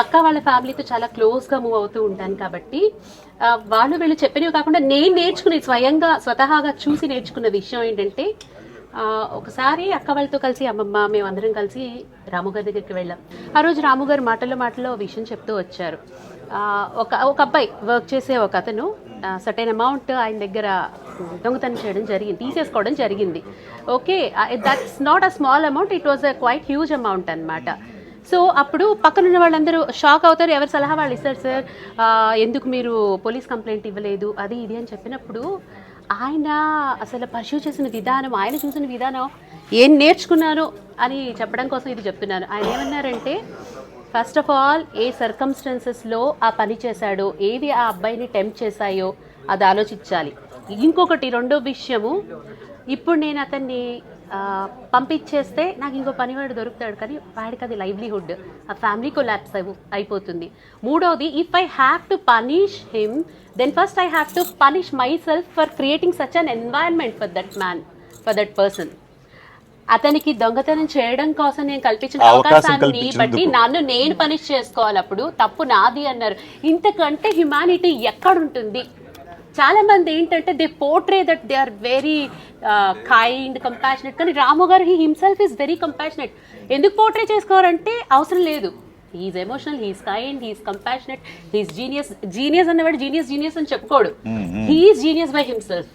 అక్క వాళ్ళ ఫ్యామిలీతో చాలా క్లోజ్గా మూవ్ అవుతూ ఉంటాను కాబట్టి వాళ్ళు వీళ్ళు చెప్పినవి కాకుండా నేను నేర్చుకునే స్వయంగా స్వతహాగా చూసి నేర్చుకున్న విషయం ఏంటంటే ఒకసారి అక్క వాళ్ళతో కలిసి అమ్మమ్మ మేమందరం కలిసి రాముగారి దగ్గరికి వెళ్ళాం. ఆ రోజు రాముగారు మాటల్లో మాటల్లో విషయం చెప్తూ వచ్చారు. ఒక ఒక అబ్బాయి వర్క్ చేసే ఒక అతను సర్టైన్ అమౌంట్ ఆయన దగ్గర దొంగతనం చేయడం జరిగింది తీసేసుకోవడం జరిగింది. Okay that's not a small amount it was a quite huge amount అనమాట సో అప్పుడు పక్కన ఉన్న వాళ్ళందరూ షాక్ అవుతారు ఎవరి సలహా వాళ్ళు ఇస్తారు సార్ ఎందుకు మీరు పోలీస్ కంప్లైంట్ ఇవ్వలేదు? అది ఇది అని చెప్పినప్పుడు ఆయన అసలు పర్సూ చేసిన విధానం ఆయన చూసిన విధానం ఏం నేర్చుకున్నాను? అని చెప్పడం కోసం ఇది చెప్తున్నాను ఆయన ఏమన్నారంటే ఫస్ట్ ఆఫ్ ఆల్ ఏ సర్కమ్స్టాన్సెస్లో ఆ పని చేశాడో ఏవి ఆ అబ్బాయిని టెంప్ట్ చేశాయో అది ఆలోచించాలి. ఇంకొకటి రెండో విషయము ఇప్పుడు నేను అతన్ని పంపించేస్తే నాకు ఇంకో పనివాడు దొరుకుతాడు కానీ వాడికి అది లైవ్లీహుడ్ ఆ ఫ్యామిలీ కొలాప్స్ అయిపోతుంది. మూడోది if I have to punish him then first I have to punish myself for creating such an environment for that man for that person అతనికి దొంగతనం చేయడం కోసం నేను కల్పించిన అవకాశం అవకాశాన్ని. బట్టి నన్ను నేను పనిష్ చేసుకోవాలి. అప్పుడు తప్పు నాది అన్నారు. ఇంతకంటే హ్యుమానిటీ ఎక్కడుంటుంది? చాలా మంది ఏంటంటే they portray that they are very kind compassionate కానీ Ramu garu he himself is very compassionate ఎందుకు పోర్ట్రే చేసుకోవాలంటే అవసరం లేదు. He is emotional he's kind he's compassionate he's genius genius అన్నవాడు జీనియస్ జీనియస్ అని చెప్పుకోడు. He is genius by himself